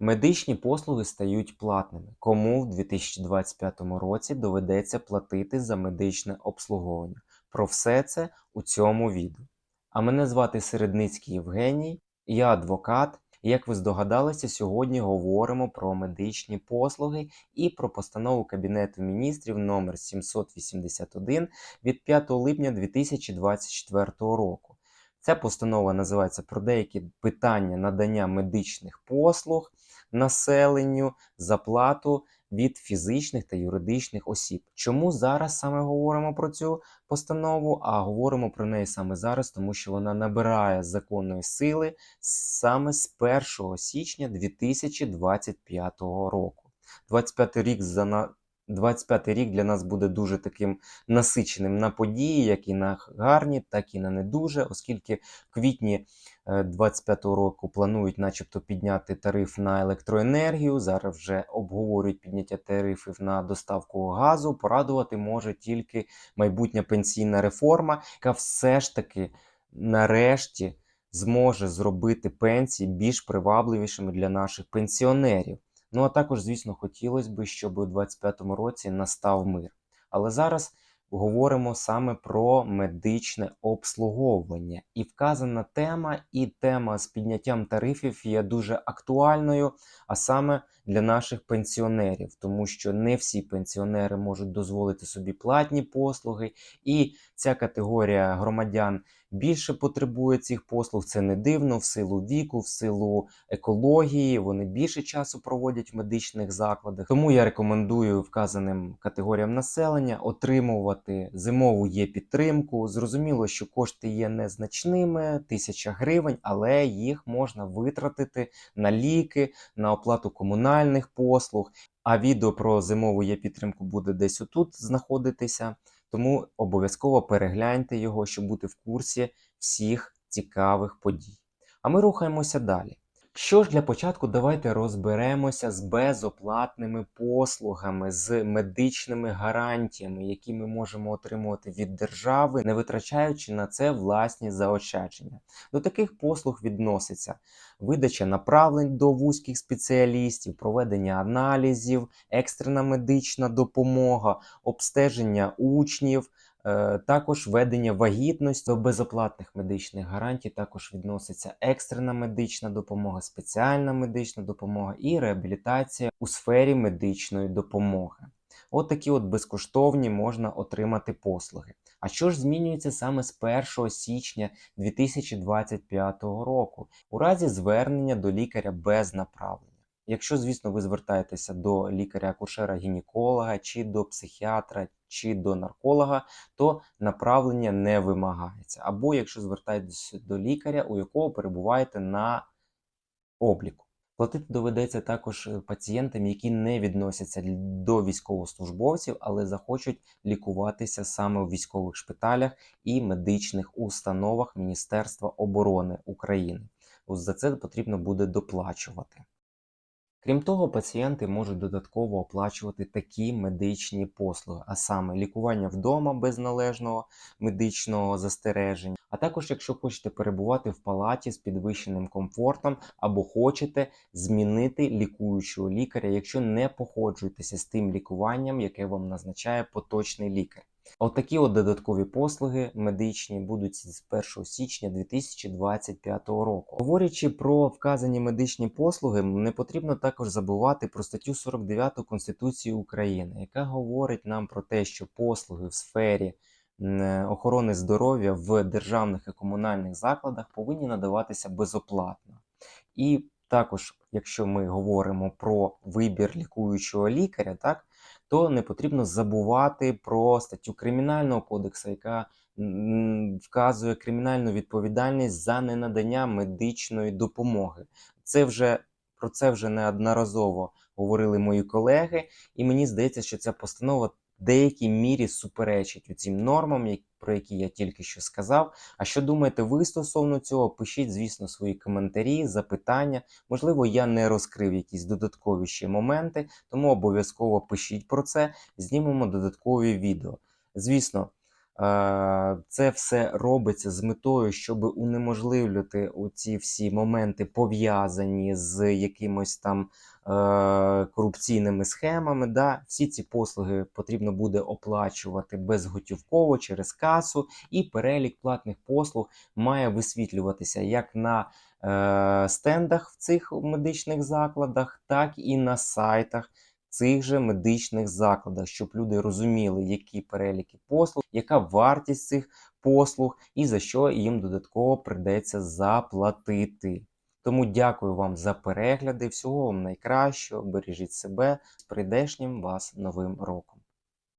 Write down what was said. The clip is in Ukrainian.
Медичні послуги стають платними. Кому в 2025 році доведеться платити за медичне обслуговування? Про все це у цьому відео. А мене звати Середницький Євгеній, я адвокат. Як ви здогадалися, сьогодні говоримо про медичні послуги і про постанову Кабінету міністрів номер 781 від 5 липня 2024 року. Ця постанова називається про деякі питання надання медичних послуг населенню за плату від фізичних та юридичних осіб. Чому зараз саме говоримо про цю постанову? А говоримо про неї саме зараз, тому що вона набирає законної сили саме з 1 січня 2025 року. 25 рік за на 25 рік для нас буде дуже таким насиченим на події, як і на гарні, так і на не дуже, оскільки в квітні 25-го року планують, начебто, підняти тариф на електроенергію. Зараз вже обговорюють підняття тарифів на доставку газу. Порадувати може тільки майбутня пенсійна реформа, яка все ж таки нарешті зможе зробити пенсії більш привабливішими для наших пенсіонерів. Ну а також, звісно, хотілося б, щоб у 2025 році настав мир. Але зараз говоримо саме про медичне обслуговування. І вказана тема, і тема з підняттям тарифів є дуже актуальною, а саме для наших пенсіонерів, тому що не всі пенсіонери можуть дозволити собі платні послуги, і ця категорія громадян більше потребує цих послуг. Це не дивно в силу віку, в силу екології. Вони більше часу проводять в медичних закладах. Тому я рекомендую вказаним категоріям населення отримувати зимову є підтримку. Зрозуміло, що кошти є незначними, тисяча гривень, але їх можна витратити на ліки, на оплату комунальних послуг. А відео про зимову є підтримку буде десь отут знаходитися. Тому обов'язково перегляньте його, щоб бути в курсі всіх цікавих подій. А ми рухаємося далі. Що ж для початку, давайте розберемося з безоплатними послугами, з медичними гарантіями, які ми можемо отримувати від держави, не витрачаючи на це власні заощадження. До таких послуг відноситься видача направлень до вузьких спеціалістів, проведення аналізів, екстрена медична допомога, обстеження учнів. Е, також ведення вагітності до безоплатних медичних гарантій також відноситься екстрена медична допомога, спеціальна медична допомога і реабілітація у сфері медичної допомоги. От такі от безкоштовні можна отримати послуги. А що ж змінюється саме з 1 січня 2025 року у разі звернення до лікаря без направлення? Якщо, звісно, ви звертаєтеся до лікаря-акушера-гінеколога, чи до психіатра, чи до нарколога, то направлення не вимагається. Або якщо звертаєтесь до лікаря, у якого перебуваєте на обліку. Платити доведеться також е, пацієнтам, які не відносяться до військовослужбовців, але захочуть лікуватися саме в військових шпиталях і медичних установах Міністерства оборони України. За це потрібно буде доплачувати. Крім того, пацієнти можуть додатково оплачувати такі медичні послуги, а саме лікування вдома без належного медичного застереження, а також, якщо хочете перебувати в палаті з підвищеним комфортом або хочете змінити лікуючого лікаря, якщо не походжуєтеся з тим лікуванням, яке вам назначає поточний лікар. Отакі от додаткові послуги медичні будуть з 1 січня 2025 року. Говорячи про вказані медичні послуги, не потрібно також забувати про статтю 49 Конституції України, яка говорить нам про те, що послуги в сфері охорони здоров'я в державних і комунальних закладах повинні надаватися безоплатно. І також, якщо ми говоримо про вибір лікуючого лікаря, так то не потрібно забувати про статтю Кримінального кодексу, яка вказує кримінальну відповідальність за ненадання медичної допомоги. Це вже про це вже неодноразово говорили мої колеги, і мені здається, що ця постанова деякій мірі суперечить цим нормам, про які я тільки що сказав. А що думаєте ви стосовно цього? Пишіть, звісно, свої коментарі, запитання. Можливо, я не розкрив якісь додаткові ще моменти, тому обов'язково пишіть про це, знімемо додаткові відео. Звісно. Е, Це все робиться з метою, щоб унеможливлювати ці всі моменти, пов'язані з якимось там е, корупційними схемами. Да? Всі ці послуги потрібно буде оплачувати безготівково через касу, і перелік платних послуг має висвітлюватися як на е, стендах в цих медичних закладах, так і на сайтах цих же медичних закладах, щоб люди розуміли, які переліки послуг, яка вартість цих послуг і за що їм додатково придеться заплатити. Тому дякую вам за перегляди. Всього вам найкращого. Бережіть себе з прийдешнім вас новим роком.